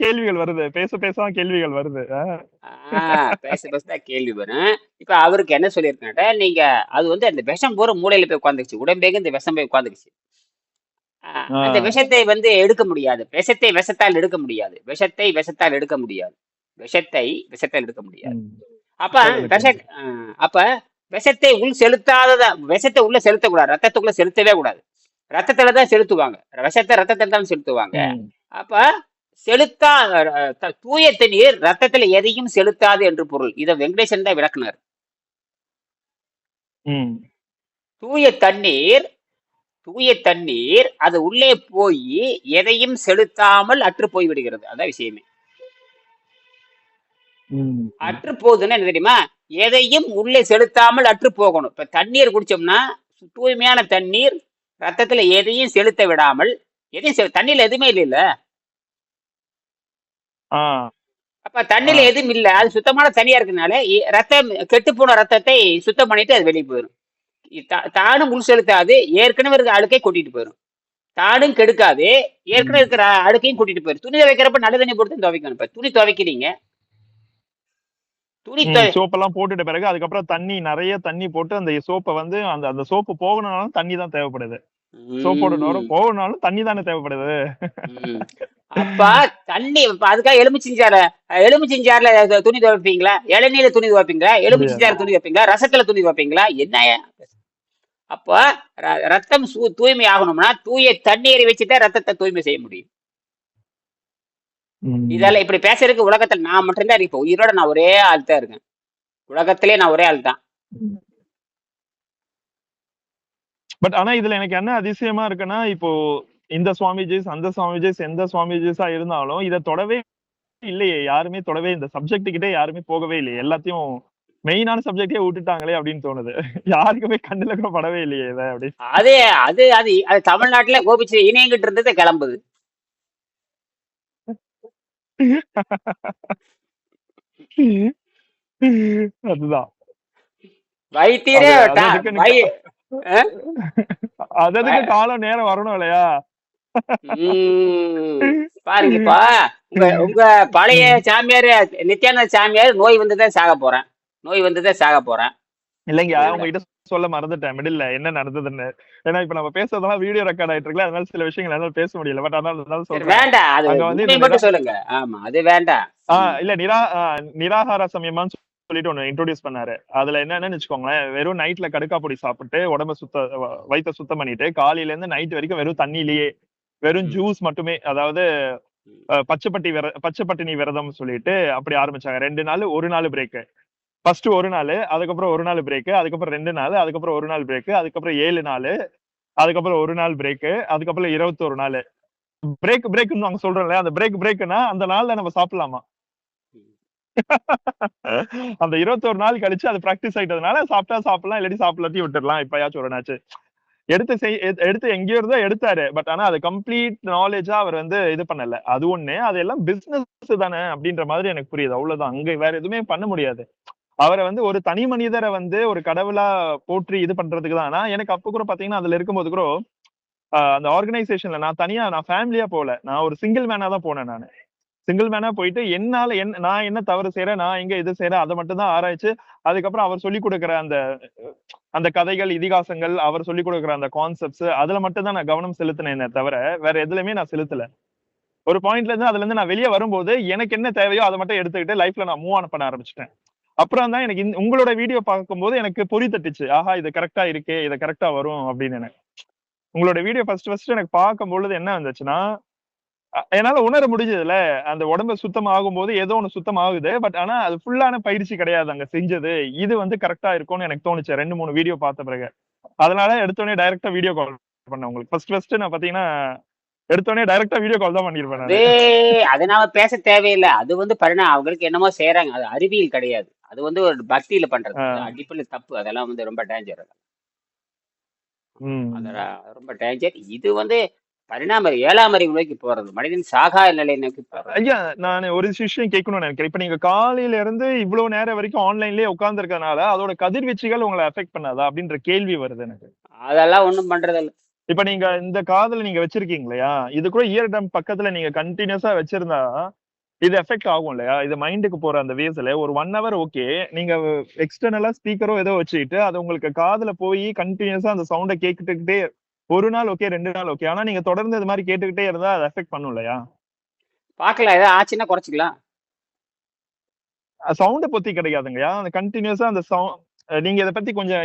கேள்விகள் வருது. பேச பேச கேள்விகள் வருது. பேச பேச தான் கேள்வி வரும். இப்ப அவருக்கு என்ன சொல்லியிருக்காட்ட நீங்க அது வந்து அந்த விஷம் பூரா மூளையில போய் உட்காந்துக்குச்சு உடம்பேக இந்த விஷம் போய் உட்காந்துக்குச்சு அந்த விஷத்தை வந்து எடுக்க முடியாது. விஷத்தை விஷத்தால் எடுக்க முடியாது. விஷத்தை விஷத்தால் எடுக்க முடியாது. விஷத்தை விஷத்தால் எடுக்க முடியாது. அப்ப விஷ அப்ப விஷத்தை உள் செலுத்தாதத விஷத்தை உள்ள செலுத்தக்கூடாது. ரத்தத்துக்குள்ள செலுத்தவே கூடாது. ரத்தத்துல தான் செலுத்துவாங்க. விஷத்தை ரத்தத்துல தான் செலுத்துவாங்க. அப்ப செலுத்தா தூய தண்ணீர் ரத்தத்துல எதையும் செலுத்தாது என்று பொருள். இதை வெங்கடேசன் தான் விளக்குனார். தூய தண்ணீர் தூய தண்ணீர் அது உள்ளே போய் எதையும் செலுத்தாமல் அற்று போய் விடுகிறது அதான் விஷயமே. அற்று போகுதுன்னா என்ன தெரியுமா? எதையும் உள்ளே செலுத்தாமல் அற்று போகணும். இப்ப தண்ணீர் குடிச்சோம்னா தூய்மையான தண்ணீர் ரத்தத்துல எதையும் செலுத்த விடாமல் எதையும் தண்ணியில எதுவுமே இல்லைல்ல. ஆ. அப்ப தண்ணியில எதுவும் இல்ல. அது சுத்தமான தண்ணியா இருக்கனால ரத்தம் கெட்டு போன ரத்தத்தை சுத்தம் பண்ணிட்டு அது வெளியே போயிடும் தானும் உள் செலுத்தாது ஏற்கனவே இருக்க அழுக்கை கூட்டிட்டு போயிடும் தானும் கெடுக்காது ஏற்கனவே இருக்கிற அழுக்கையும் கூட்டிட்டு போயிடும் துணி துவைக்கிறப்ப நல்ல தண்ணி போட்டு துவைக்கணும். இப்ப துணி துவைக்கிறீங்க. துணி துவை சோப் எல்லாம் போட்டுட்ட பிறகு அதுக்கப்புறம் தண்ணி நிறைய தண்ணி போட்டு அந்த சோப்பை வந்து அந்த அந்த சோப்பு போகணும்னாலும் தண்ணி தான் தேவைப்படுது. சோப்போட போகணும்னாலும் தண்ணி தானே தேவைப்படுது. அப்ப தண்ணி அதுக்காக எலுமிச்சிஞ்சார எலுமிச்சிஞ்சார்ல துணி துவைப்பீங்களா? இளநீல துணி துவைப்பீங்களா? எலுமிச்சிஞ்சாறு துணி துவைப்பீங்களா? ரசத்துல துணி துவைப்பீங்களா? என்ன? அப்ப ரத்தம் சு- தூய்மை ஆகணும்னா தூய தண்ணீரை வச்சுதான் ரத்தத்தை தூய்மை செய்ய முடியும். ம். இதெல்லாம் இப்படி பேசுறதுக்கு உலகத்துல நான் மட்டும்தான் இப்ப உயிரோட நான் ஒரே ஆள் தான் இருக்கேன். உலகத்திலே நான் ஒரே ஆள் தான் பட் ஆனா இதுல எனக்கு என்ன அதிசயமா இருக்குன்னா இப்போ இந்த சுவாமிஜிஸ் அந்த சுவாமிஜிஸ் எந்த சுவாமிஜிஸா இருந்தாலும் இதை தொடவே இல்லையே. யாருமே தொடவே இந்த சப்ஜெக்ட் கிட்டே யாருமே போகவே இல்லையே. எல்லாத்தையும் மெயினான சப்ஜெக்டே விட்டுட்டாங்களே அப்படின்னு தோணுது. யாருக்குமே கண்ணுல கூட படவே இல்லையே இதை அப்படி அது அது அது அது தமிழ்நாட்டுல கோபிச்சு இணையங்கிட்டு இருந்தது கிளம்புது. அதுதான். வைத்தியரே அது- அது டா- அதுக்குன்னு வை- ஆ? அது அதுக்கு காலம் நேரம் வரணும் இல்லையா? ம். பாருங்கப்பா உங்க உங்க பழைய சாமியார் நித்யானந்த சாமியார் நோய் வந்துதான் சாக போறேன். நோய் வந்துதான் சாக போறேன். இல்லைங்க உங்ககிட்ட சொல்ல மறந்துட்டேன் மிடில்ல என்ன நடந்ததுன்னு. ஏன்னா இப்ப நம்ம பேசுறதெல்லாம் வீடியோ ரெக்கார்ட் ஆயிட்டு இருக்குல்ல அதனால சில விஷயங்கள் என்னால பேச முடியல. பட் அதனால சொல்றேன். வேண்டாம் அது அங்க வந்து மட்டும் சொல்லுங்க. ஆமா அது வேண்டாம். ஆஹ் இல்ல நிரா நிராகார சமயமான்னு சொல்லிட்டு ஒண்ணு இன்ட்ரோடியூஸ் பண்ணாரு. அதுல என்னன்னு வச்சுக்கோங்களேன் வெறும் நைட்ல கடுக்கா பொடி சாப்பிட்டு உடம்ப சுத்த வ- வயித்தை சுத்தம் பண்ணிட்டு காலையில இருந்து நைட் வரைக்கும் வெறும் தண்ணியிலேயே வெறும். ஜூஸ் மட்டுமே அதாவது பச்சைப்பட்டி விர பச்சைப்பட்டினி விரதம் சொல்லிட்டு அப்படி ஆரம்பிச்சாங்க. ரெண்டு நாள் ஒரு நாள் பிரேக் ஃபர்ஸ்ட் ஒரு நாள் அதுக்கப்புறம் ஒரு நாள் பிரேக் அதுக்கப்புறம் ரெண்டு நாள் அதுக்கப்புறம் ஒரு நாள் பிரேக் அதுக்கப்புறம் ஏழு நாள் அதுக்கப்புறம் ஒரு நாள் பிரேக் அதுக்கப்புறம் இருபத்தொரு நாள். பிரேக் பிரேக்னு நாங்க சொல்றோம்ல அந்த பிரேக் பிரேக்னா அந்த நாள்ல நம்ம சாப்பிடலாமா? அந்த இருபத்தொரு நாள் கழிச்சு அது பிராக்டிஸ் ஆயிட்டதுனால சாப்பிட்டா சாப்பிடலாம் இல்லாட்டி சாப்பிடலாட்டி விட்டுடலாம். இப்பயாச்சும் ஒரு நாச்சு. எடுத்து செய் எடுத்து எங்கேயோ இருந்தோ எடுத்தாரு. பட் ஆனா அது கம்ப்ளீட் நாலேஜா அவர் வந்து இது பண்ணல. அது ஒண்ணு. அது எல்லாம் பிசினஸ் தானே அப்படின்ற மாதிரி எனக்கு புரியுது. அவ்வளவுதான். அங்க வேற எதுவுமே பண்ண முடியாது. அவரை வந்து ஒரு தனி மனிதரை வந்து ஒரு கடவுளா போற்றி இது பண்றதுக்கு தான். ஆனா எனக்கு அப்ப கூட பாத்தீங்கன்னா அதுல இருக்கும்போது கூட அந்த ஆர்கனைசேஷன்ல நான் தனியா நான் ஃபேமிலியா போல நான் ஒரு சிங்கிள் மேனா தான் போனேன் நான். சிங்கிள் மேனா போயிட்டு என்னால என்ன நான் என்ன தவறு செய்யறேன் நான் எங்க இது செய்யறேன் அதை மட்டும் தான் ஆராய்ச்சி. அதுக்கப்புறம் அவர் சொல்லி கொடுக்குற அந்த அந்த கதைகள் இதிகாசங்கள் அவர் சொல்லி கொடுக்குற அந்த கான்செப்ட்ஸ் அதுல மட்டும் தான் நான் கவனம் செலுத்தினேன் தவிர வேற எதுலயுமே நான் செலுத்தல. ஒரு பாயிண்ட்ல இருந்து அதுல இருந்து நான் வெளியே வரும்போது எனக்கு என்ன தேவையோ அதை மட்டும் எடுத்துக்கிட்டு லைஃப்ல நான் மூவ் ஆன் பண்ண ஆரம்பிச்சிட்டேன். அப்புறம் தான் எனக்கு இந்த- உங்களோட வீடியோ பார்க்கும்போது எனக்கு பொறி தட்டுச்சு. ஆஹா இது கரெக்டா இருக்கே இது கரெக்டா வரும் அப்படின்னு எனக்கு. உங்களோட வீடியோ ஃபர்ஸ்ட் ஃபர்ஸ்ட் எனக்கு பார்க்கும் பொழுது என்ன வந்துச்சுன்னா என்னால உணர முடிஞ்சதுல அந்த உடம்பு சுத்தம் ஆகும்போது ஏதோ ஒண்ணு சுத்தம் ஆகுது பட் ஆனா அது ஃபுல்லான பயிற்சி கிடையாது அங்க செஞ்சது. இது வந்து கரெக்டா இருக்கும்னு எனக்கு தோணுச்சு. ரெண்டு மூணு வீடியோ பார்த்த பிறகு. அதனால எடுத்தோடனே டைரக்டா வீடியோ கால் பண்ணேன் உங்களுக்கு. ஃபர்ஸ்ட் ஃபர்ஸ்ட் நான் பாத்தீங்கன்னா எடுத்தோடனே டைரக்டா வீடியோ கால் தான் பண்ணிருப்பேன் அது நானு அது நாம பேச தேவையில்லை. அது வந்து பரிணா அவங்களுக்கு என்னமோ செய்யறாங்க அது அறிவியல் கிடையாது. அது வந்து ஒரு பக்தியில பண்றது. அடிப்படையில் தப்பு. அதெல்லாம் வந்து ரொம்ப டேஞ்சர் ரொம்ப டேஞ்சர் இது வந்து பரிணாம ஏழாம் அறிவு நோக்கி போறது. மனிதன் சாகா நிலை நோக்கி போறது ஐயா நான் ஒரு விஷயம் கேட்கணும்னு நினைக்கிறேன். இப்ப நீங்க காலையில இருந்து இவ்வளவு நேரம் வரைக்கும் ஆன்லைன்லயே உட்கார்ந்து இருக்கறனால அதோட கதிர்வீச்சுகள் உங்களை அஃபெக்ட் பண்ணாதா அப்படின்ற கேள்வி வருது எனக்கு. அதெல்லாம் ஒண்ணும் பண்றது இல்ல இப்ப நீங்க இந்த காதுல நீங்க வச்சிருக்கீங்க இல்லையா? இது கூட இயர் டம் பக்கத்துல நீங்க கண்டினியூஸா வச்சிருந்தா இது எஃபெக்ட் ஆகும் இல்லையா? இது மைண்டுக்கு போற அந்த வேவ்ஸ்ல ஒரு ஒன் ஹவர் ஓகே நீங்க எக்ஸ்டர்னலா ஸ்பீக்கரோ ஏதோ வச்சுக்கிட்டு அது உங்களுக்கு காதுல போய் கண்டினியூஸா அந்த சவுண்ட கேட்டுக்கிட்டே ஒரு நாள் ஓகே ரெண்டு நாள் ஓகே ஆனா நீங்க தொடர்ந்து இது மாதிரி கேட்டுக்கிட்டே இருந்தா அது எஃபெக்ட் பண்ணும் இல்லையா? பார்க்கலாம். ஏதாவது ஆச்சுன்னா குறைச்சிக்கலாம். சவுண்ட பத்தி கிடையாதுங்கய்யா. அந்த கண்டினியூஸா அந்த சவுண்ட் நீங்க இதை பத்தி கொஞ்சம்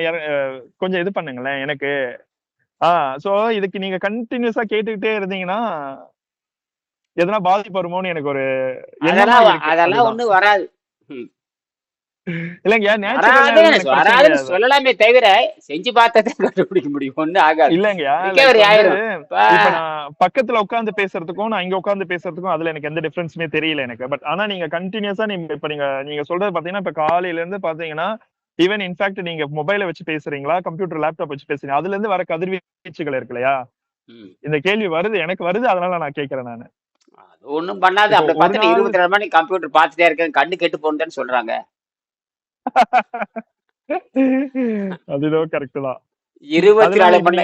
கொஞ்சம் இது பண்ணுங்களேன் எனக்கு. ஆஹ் சோ இதுக்கு நீங்க கண்டினியூஸா கேட்டுக்கிட்டே இருந்தீங்கன்னா எதனா பாதிப்பு வருமோன்னு எனக்கு ஒரு அதெல்லாம் அதெல்லாம் ஒண்ணும் வராது. ம். இல்லைங்க வராது நேச்சுரல் எனக்கு பிரச்சனை வராதுன்னு கிடையாது. சொல்லலாமே தவிர செஞ்சு பார்த்ததை கண்டுபிடிக்க முடியும். ஒண்ணும் ஆகாது. இல்லைங்கய்யா பக்கத்துல உட்கார்ந்து பேசுறதுக்கும் நான் இங்க உட்கார்ந்து பேசுறதுக்கும் அதுல எனக்கு எந்த டிஃபரன்ஸுமே தெரியல எனக்கு. பட் ஆனா நீங்க கண்டினியூஸா நீங்க இப்ப நீங்க நீங்க சொல்றது பாத்தீங்கன்னா இப்ப காலையில இருந்து பாத்தீங்கன்னா ஈவன் இன்ஃபேக்ட் நீங்க மொபைலை வச்சு பேசுறீங்களா கம்ப்யூட்டர் லேப்டாப் வச்சு பேசுறீங்க அதுல இருந்து வர கதிர்வீச்சுகள் இருக்கு இல்லையா. இந்த கேள்வி வருது எனக்கு வருது அதனால நான் கேக்குறேன் நானு. ஒண்ணும் பண்ணாது. அப்படி பார்த்துட்டு இருபத்தி ரெண்டு மணி கம்ப்யூட்டர் பார்த்துட்டே இருக்கேன் கண்ணு கெட்டு போகுதுன்னு சொல்றாங்க. அதுதோ கரெக்ட் தான். இருபத்தி நாலு மணி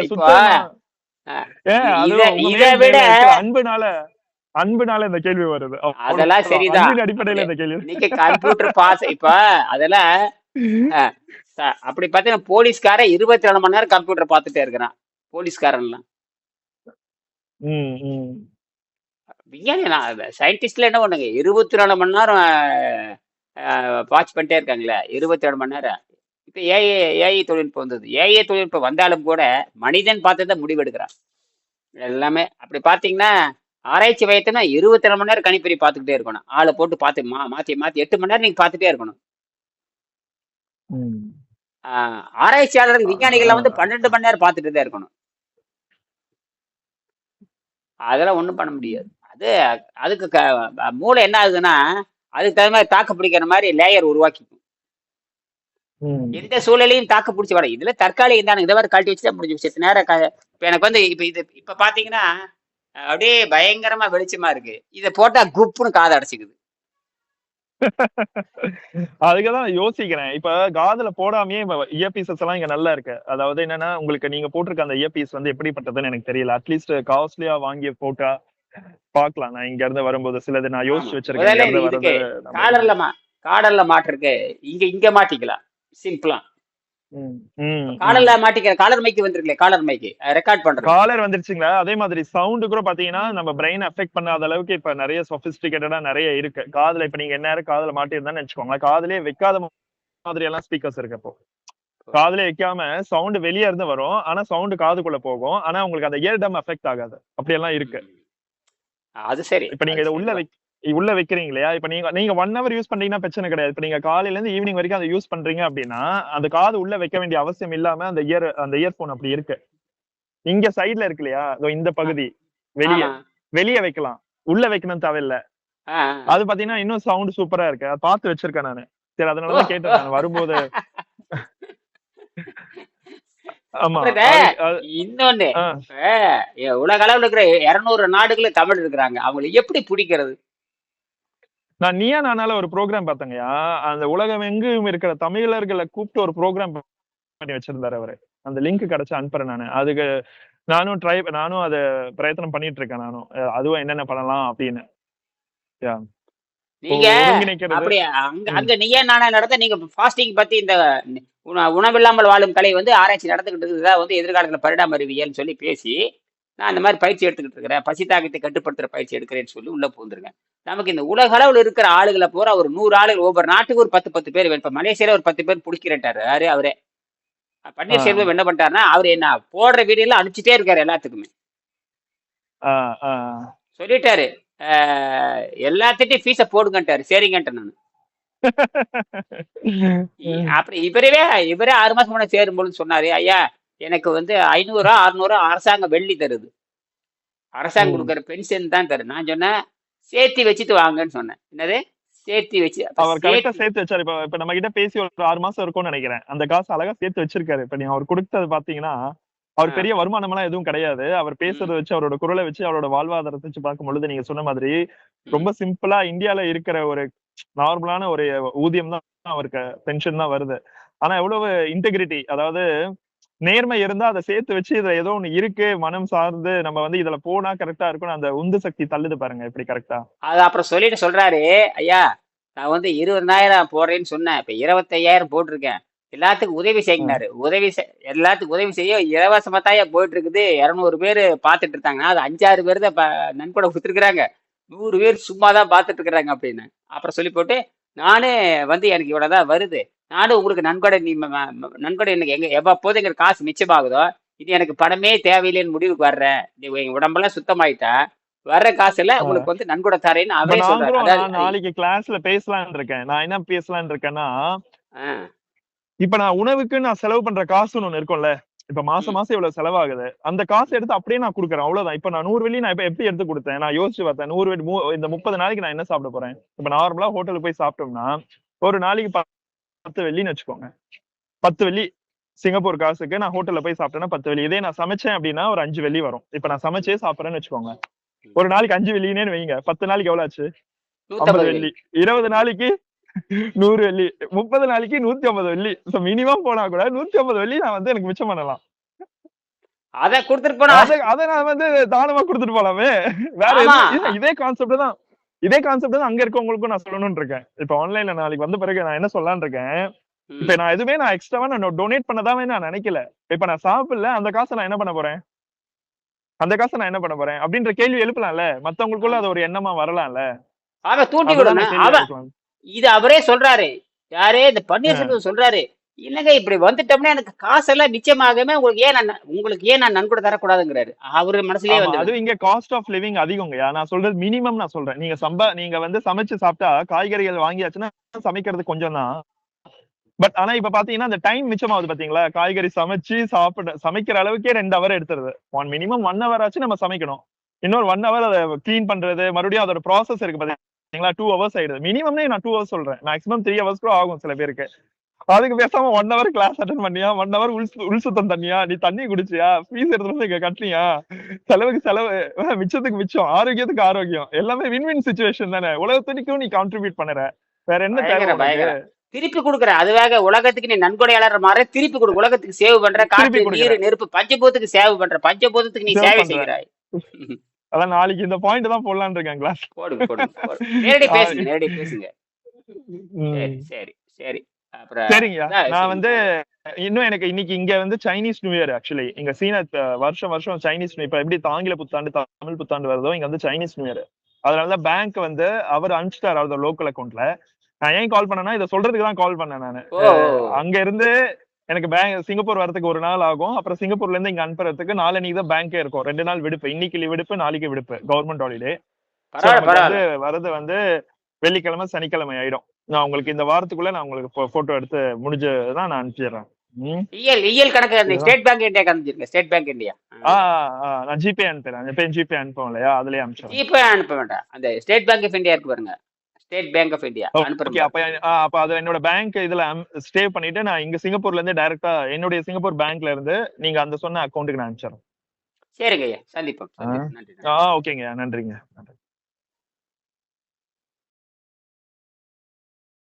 இத விட அன்புனால அன்புனால இந்த கேள்வி வருது. அதெல்லாம் சரிதான். அடிப்படையில இந்த கேள்வி நீங்க கம்ப்யூட்டர் பாஸ் இப்ப அதெல்லாம் அப்படி பார்த்தீங்கன்னா போலீஸ்காரன் இருபத்தி நாலு மணி நேரம் கம்ப்யூட்டர் பார்த்துட்டே இருக்கிறான். போலீஸ்காரன்லாம். விஞ்ஞானி சயின்டிஸ்ட்ல என்ன பண்ணுங்க? இருபத்தி நாலு மணி நேரம் வாட்ச் பண்ணிட்டே இருக்காங்களே. இருபத்தி நாலு மணி நேரம். இப்ப ஏஐ ஏஐ தொழில்நுட்பம் வந்தது. ஏஐ தொழில்நுட்பம் வந்தாலும் கூட மனிதன் பார்த்து தான் முடிவெடுக்கிறான். எல்லாமே அப்படி பார்த்தீங்கன்னா ஆராய்ச்சி வயத்துனா இருபத்தி நாலு மணி நேரம் கணிப்பொறி பார்த்துக்கிட்டே இருக்கணும். ஆளை போட்டு பார்த்து மா மாற்றி மாற்றி எட்டு மணி நேரம் நீங்கள் பார்த்துட்டே இருக்கணும். ஆராய்ச்சியாளர்கள் விஞ்ஞானிகள்லாம் வந்து பன்னெண்டு மணி நேரம் பார்த்துட்டு தான் இருக்கணும். அதெல்லாம் ஒன்றும் பண்ண முடியாது. அது அதுக்கு மூளை என்ன ஆகுதுன்னா அதுக்கு தகுந்த மாதிரி தாக்கு பிடிக்கிற மாதிரி லேயர் உருவாக்கிக்கும் எந்த சூழலையும் தாக்கு பிடிச்சி வர இதுல தற்காலிகம் தானே இதை மாதிரி கழட்டி வச்சுட்டா முடிஞ்சு செத்து நேரம் இப்போ எனக்கு வந்து இப்போ இது இப்போ பார்த்தீங்கன்னா அஹ் அப்படியே பயங்கரமா வெளிச்சமா இருக்கு. இதை போட்டா குப்புன்னு காதை அடைச்சிக்குது. அதுக்குதான் யோசிக்கிறேன். இப்ப காதுல போடாமயே இயர்பீசஸ் எல்லாம் இங்க நல்லா இருக்கு. அதாவது என்னன்னா உங்களுக்கு நீங்க போட்டிருக்க அந்த இயர்பீஸ் வந்து எப்படிப்பட்டதுன்னு எனக்கு தெரியல. அட்லீஸ்ட் காஸ்ட்லியா வாங்கி போட்டா பார்க்கலாம். நான் இங்க இருந்து வரும்போது சிலது நான் யோசிச்சு வச்சிருக்கேன். மா காலர்ல மாட்டிருக்கு. இங்க இங்க மாட்டிக்கலாம். சிம்பிளா காலர்ல மாட்டிக்கிற காலர் மைக்கு வந்திருக்கல காலர் மைக்கு. ரெக்கார்ட் பண்றது காலர் வந்துருச்சுங்களா? அதே மாதிரி சவுண்ட் கூட பாத்தீங்கன்னா நம்ம பிரெயின் அஃபெக்ட் பண்ணாத அளவுக்கு இப்ப நிறைய சொபிஸ்டிகேட்டடா நிறைய இருக்கு. காதுல இப்ப நீங்க என்ன காதுல மாட்டிருந்தான்னு வச்சுக்கோங்களேன் காதுலயே வைக்காத மாதிரி எல்லாம் ஸ்பீக்கர்ஸ் இருக்கு இப்போ காதுல வைக்காம சவுண்ட் வெளியே இருந்து வரும். ஆனா சவுண்ட் காதுக்குள்ள போகும். ஆனா உங்களுக்கு அந்த இயர் டம் அஃபெக்ட் ஆகாது. அப்படி எல்லாம் இருக்கு. அது சரி. இப்ப நீங்க இதை உள்ள உள்ள வைக்கிறீங்க இல்லையா இப்ப நீங்க நீங்க ஒன் ஹவர் யூஸ் பண்றீங்கன்னா பிரச்சனை கிடையாது. இப்ப நீங்க காலையில இருந்து ஈவினிங் வரைக்கும் அதை யூஸ் பண்றீங்க அப்படின்னா அந்த காது உள்ள வைக்க வேண்டிய அவசியம் இல்லாம அந்த இயர் அந்த இயர்போன் அப்படி இருக்கு. இங்க சைடுல இருக்கு இல்லையா? இந்த பகுதி வெளிய. வெளிய வைக்கலாம். உள்ள வைக்கணும் தேவையில்ல. அது பாத்தீங்கன்னா இன்னும் சவுண்ட் சூப்பரா இருக்கு. அதை பார்த்து வச்சிருக்கேன் நானு. சரி அதனாலதான் கேட்டேன். நான் வரும்போது ஆமா அப்புறம் அது அது இன்னொன்னு உலக அளவுல இருக்கிற இருநூறு நாடுகள தமிழ் இருக்கிறாங்க. அவங்களை எப்படி பிடிக்கிறது? நான் நீயா நானால ஒரு ப்ரோக்ராம் பார்த்தேங்கய்யா. அந்த உலகம் எங்கும் இருக்கிற தமிழர்களை கூப்பிட்டு ஒரு ப்ரோக்ராம் பண்ணி வச்சிருந்தாரு அவரு. அந்த லிங்க் கிடைச்சு அனுப்புறேன் நானு. அதுக்கு நானும் ட்ரை நானும் அதை பிரயத்தனம் பண்ணிட்டு இருக்கேன் நானும். அதுவும் என்னென்ன பண்ணலாம் அப்படின்னு. நீங்க அப்படி அங்க அங்க நீயே நானா நடந்த நீங்க ஃபாஸ்டிங் பத்தி இந்த உணவில்லாமல் வாழும் கலை வந்து ஆராய்ச்சி நடந்துகிட்டு இருக்குதா. வந்து எதிர்காலத்துல பரிணாம அறிவியல்னு சொல்லி பேசி நான் அந்த மாதிரி பயிற்சி எடுத்துக்கிட்டு இருக்கிறேன். பசி தாக்கத்தை கட்டுப்படுத்துற பயிற்சி எடுக்கிறேன்னு சொல்லி உள்ள பூந்துருங்க நமக்கு இந்த உலக அளவில் இருக்கிற ஆளுகளை பூரா ஒரு நூறு ஆளுகள் ஒவ்வொரு நாட்டுக்கு ஒரு பத்து பத்து பேர் வேணும். இப்ப மலேசியால ஒரு பத்து பேர் பிடிக்கிறேன்ட்டாரு. யாரு? அவரே. பன்னீர்செல்வம் என்ன பண்ணிட்டாருன்னா அவர் என்ன போடுற வீடியோ எல்லாம் அனுப்பிச்சிட்டே இருக்காரு எல்லாத்துக்குமே. சொல்லிட்டாரு. எல்லாத்திட்டையும் ஃபீஸை போடுங்கன்ட்டாரு. சரிங்கன்ட்டேன் நான். அப்படி இவரவே இவரே ஆறு மாசம் முன்னாடி சேரும்போது சொன்னாரு ஐயா எனக்கு வந்து ஐநூறுரூவா அறுநூறுவா அரசாங்கம் வெள்ளி தருது. அரசாங்கம். கொடுக்குற பென்ஷன் தான் தருது. நான் சொன்னேன் சேர்த்து வச்சுட்டு வாங்கன்னு சொன்னேன். என்னது? சேர்த்து வச்சு அவர் கரெக்டா சேர்த்து வச்சாரு. இப்ப இப்ப நம்ம கிட்ட பேசி ஒரு ஆறு மாசம் இருக்கும்னு நினைக்கிறேன். அந்த காசு அழகா சேர்த்து வச்சிருக்காரு. இப்ப நீங்க அவர் கொடுத்தது பாத்தீங்கன்னா அவர் பெரிய வருமானம் எல்லாம் எதுவும் கிடையாது. அவர் பேசுறத வச்சு அவரோட குரலை வச்சு அவரோட வாழ்வாதாரத்தை வச்சு பார்க்கும் பொழுது நீங்க சொன்ன மாதிரி ரொம்ப சிம்பிளா இந்தியால இருக்கிற ஒரு நார்மலான ஒரு ஊதியம் தான் அவருக்கு பென்ஷன் தான் வருது. ஆனா எவ்வளவு இன்டெகிரிட்டி அதாவது நேர்மை இருந்தா அதை சேர்த்து வச்சு இதுல ஏதோ ஒண்ணு இருக்கு மனம் சார்ந்து நம்ம வந்து இதுல போனா கரெக்டா இருக்கும்னு அந்த உந்து சக்தி தள்ளுது பாருங்க இப்படி கரெக்டா அது அப்புறம் சொல்லிட்டு சொல்றாரு ஐயா நான் வந்து இருபதாயிரம் போடுறேன்னு சொன்னேன் இப்ப இருபத்தையாயிரம் போட்டிருக்கேன். எல்லாத்துக்கும் உதவி செய்யினாரு உதவி எல்லாத்துக்கும் உதவி செய்ய இலவசமா தான் போயிட்டு இருக்குது இருநூறு பேர் பார்த்துட்டு இருக்காங்க. அது அஞ்சாறு பேர் தான் நன்கொடை கொடுத்துருக்குறாங்க. நூறு பேர் சும்மா தான் பார்த்துட்டு இருக்கிறாங்க அப்படின்னு. அப்புறம் சொல்லி போட்டு நானே வந்து எனக்கு இவ்வளவுதான் வருது. நானும் உங்களுக்கு நன்கொடை நீ நன்கொடை எனக்கு எங்க எவ்வளவு எங்களுக்கு காசு மிச்சமாகுதோ இது எனக்கு பணமே தேவையில்லைன்னு முடிவுக்கு வர்றேன். நீ எங்க உடம்பெல்லாம் சுத்தமாயிட்டா வர்ற காசுல உங்களுக்கு வந்து நன்கொடை தரேன்னு அவரே சொல்றாரு. நாளைக்கு கிளாஸ்ல பேசலாம்னு இருக்கேன். நான் என்ன பேசலாம்னு இருக்கேன்னா இப்ப நான் உணவுக்கு நான் செலவு பண்ற காசுன்னு ஒண்ணு இருக்கும்ல இப்ப மாசம். மாசம் இவ்வளவு செலவாகுது. அந்த காசு எடுத்து அப்படியே நான் கொடுக்குறேன். அவ்வளவுதான். இப்ப நான் நூறு வெள்ளி நான் இப்ப எப்படி எடுத்து கொடுத்தேன்? நான் யோசிச்சு பார்த்தேன். நூறு வெள்ளி இந்த முப்பது நாளைக்கு நான் என்ன சாப்பிட போறேன்? இப்ப நார்மலா ஹோட்டலுக்கு போய் சாப்பிட்டோம்னா ஒரு நாளைக்கு பத்து வெள்ளின்னு வச்சுக்கோங்க. பத்து வெள்ளி சிங்கப்பூர் காசுக்கு நான் ஹோட்டல்ல போய் சாப்பிட்டேன்னா பத்து வெள்ளி. இதே நான் சமைச்சேன் அப்படின்னா ஒரு அஞ்சு வெள்ளி வரும். இப்ப நான் சமைச்சே சாப்பிடுறேன்னு வச்சுக்கோங்க. ஒரு நாளைக்கு அஞ்சு வெள்ளினேன்னு வைங்க. பத்து நாளைக்கு எவ்வளவு ஆச்சு? ஐம்பது வெள்ளி. இருபது நாளைக்கு நூறு வெள்ளி. முப்பது நாளைக்கு நூத்தி ஐம்பது வெள்ளி. மினிமம் போனா கூட நூத்தி ஐம்பது வெள்ளி நான் வந்து எனக்கு மிச்சம் பண்ணலாம். அதை கொடுத்துட்டு போனா அத நான் வந்து தானமா கொடுத்துட்டு போலாமே? வேற இதே கான்செப்ட் தான். இதே கான்செப்ட் தான் அங்க இருக்கவங்களுக்கும் நான் சொல்லணும்னு இருக்கேன். இப்ப ஆன்லைன்ல நாளைக்கு வந்த பிறகு நான் என்ன சொல்லலாம்னு இருக்கேன்? இப்ப நான் எதுவுமே நான் எக்ஸ்ட்ராவா நான் டொனேட் பண்ணதாவே நான் நினைக்கல. இப்ப நான் சாப்பிடல அந்த காசை நான் என்ன பண்ண போறேன்? அந்த காசை நான் என்ன பண்ண போறேன்? அப்படின்ற கேள்வி எழுப்பலாம்ல. மத்தவங்களுக்குள்ள அது ஒரு எண்ணமா வரலாம்ல. அவன் தூண்டி விடணும் இது அவரே சொல்றாரு. யாரே? இந்த பன்னீர்செல்வம் சொல்றாரு. இல்லங்க இப்படி வந்துட்டோம்னா எனக்கு காசெல்லாம் மிச்சமாகாம உங்களுக்கு ஏன் நான் உங்களுக்கு ஏன் நான் நன்கொடை தரக்கூடாதுங்கிறாரு. அவரு மனசுலயே வந்து அதுவும் இங்க காஸ்ட் ஆஃப் லிவிங் அதிகங்கய்யா. நான் சொல்றது மினிமம் நான் சொல்றேன். நீங்க சம்பா நீங்க வந்து சமைச்சு சாப்பிட்டா காய்கறிகள் வாங்கியாச்சுன்னா சமைக்கிறது கொஞ்சம் தான். பட் ஆனா இப்ப பாத்தீங்கன்னா அந்த டைம் மிச்சமாகுது பாத்தீங்களா? காய்கறி சமைச்சு சாப்பிட சமைக்கிற அளவுக்கே ரெண்டு ஹவர் எடுத்துருது. ஒன் மினிமம் ஒன் ஹவர் ஆச்சு நம்ம சமைக்கணும். இன்னொரு ஒன் ஹவர் அதை க்ளீன் பண்றது மறுபடியும் அதோட ப்ராசஸ் இருக்கு பாத்தீங்களா டூ ஹவர்ஸ் ஆயிடுது. மினிமம்னே நான் டூ ஹவர்ஸ் சொல்றேன். மேக்ஸிமம் த்ரீ ஹவர்ஸ் கூட ஆகும் சில பேருக்கு. அதுக்கு பேசாம ஒன் ஹவர் கிளாஸ் அட்டன் பண்ணியா? ஒன் ஹவர் உள் உள் சுத்தம் தண்ணியா? நீ தண்ணி குடிச்சியா? ஃபீஸ் எடுத்துட்டு வந்து இங்க கட்டினியா? செலவுக்கு செலவு மிச்சத்துக்கு மிச்சம். ஆரோக்கியத்துக்கு ஆரோக்கியம். எல்லாமே வின் வின் சுச்சுவேஷன் தானே. உலகத்துக்கும் நீ கான்ட்ரிபியூட் பண்ணுற. வேற என்ன தேவை திருப்பி கொடுக்குற. அதுவாக உலகத்துக்கு நீ நன்கொடையாளர் மாதிரி திருப்பி கொடு. உலகத்துக்கு சேவ் பண்ற காற்று நீர். நெருப்பு பஞ்சபூதத்துக்கு சேவ் பண்ற. பஞ்சபூதத்துக்கு நீ சேவை. செய்கிறாய். அதான் நாளைக்கு இந்த பாயிண்ட் தான் போடலான்னு இருக்கேன் கிளாஸ். நேரடி பேசுங்க நேரடி பேசுங்க. சரி சரி சரி. அப்புறம் சரிங்கய்யா. அதான் நான். வந்து இன்னும் எனக்கு இன்னைக்கு இங்க வந்து சைனீஸ் நியூ இயர் ஆக்சுவலி இங்க சீன வருஷம் வருஷம் சைனீஸ் நியூ இப்ப எப்படி ஆங்கில புத்தாண்டு தமிழ் புத்தாண்டு வருதோ இங்க வந்து சைனீஸ் நியூ இயர் அதனாலதான் பேங்க் வந்து அவர் அனுப்பிச்சிட்டாரு அவரோட லோக்கல் அக்கௌண்ட்ல நான் ஏன் கால் பண்ணேன்னா இதை சொல்றதுக்கு தான் கால் பண்ணேன் நானு. அங்க இருந்து எனக்கு பேங்க் சிங்கப்பூர் வரதுக்கு ஒரு நாள் ஆகும். அப்புறம் சிங்கப்பூர்ல இருந்து இங்க அனுப்புறதுக்கு நாளன்னைக்கு தான் பேங்கே இருக்கும். ரெண்டு நாள் விடுப்பு. இன்னைக்கு விடுப்பு நாளைக்கு விடுப்பு. கவர்மெண்ட் ஹாலிடே பரவாயில்ல வரது வந்து வெள்ளிக்கிழமை சனிக்கிழமை ஆயிடும். நான் உங்களுக்கு இந்த வாரத்துக்குள்ள நான் உங்களுக்கு போட்டோ எடுத்து முடிஞ்சதான் நான் அனுப்பிச்சிடுறேன் ம். இயல் கணக்கு. State bank India state bank India நான் ஜிபே அனுப்புறேன் ஜிபே அனுப்புவோம் இல்லையா? அதுலயே அனுப்பிச்சிடுறேன். ஜிபே அனுப்ப வேண்டாம். அந்த ஸ்டேட் பேங்க் ஆஃப் இந்தியா இருக்கு பாருங்க. ஸ்டேட் பேங்க் ஆஃப் இந்தியா அப்ப அது என்னோட பேங்க் இதுல ஸ்டே பண்ணிட்டு நான் இங்க சிங்கப்பூர்ல இருந்து டைரக்டா என்னுடைய சிங்கப்பூர் பேங்க்ல இருந்து நீங்க அந்த சொன்ன அக்கௌண்ட்டுக்கு நான் அனுப்பிச்சிடுறேன் சரிங்க ஐயா. சந்திப்போம். ஆ. ஓகேங்க நன்றிங்க. நன்றி.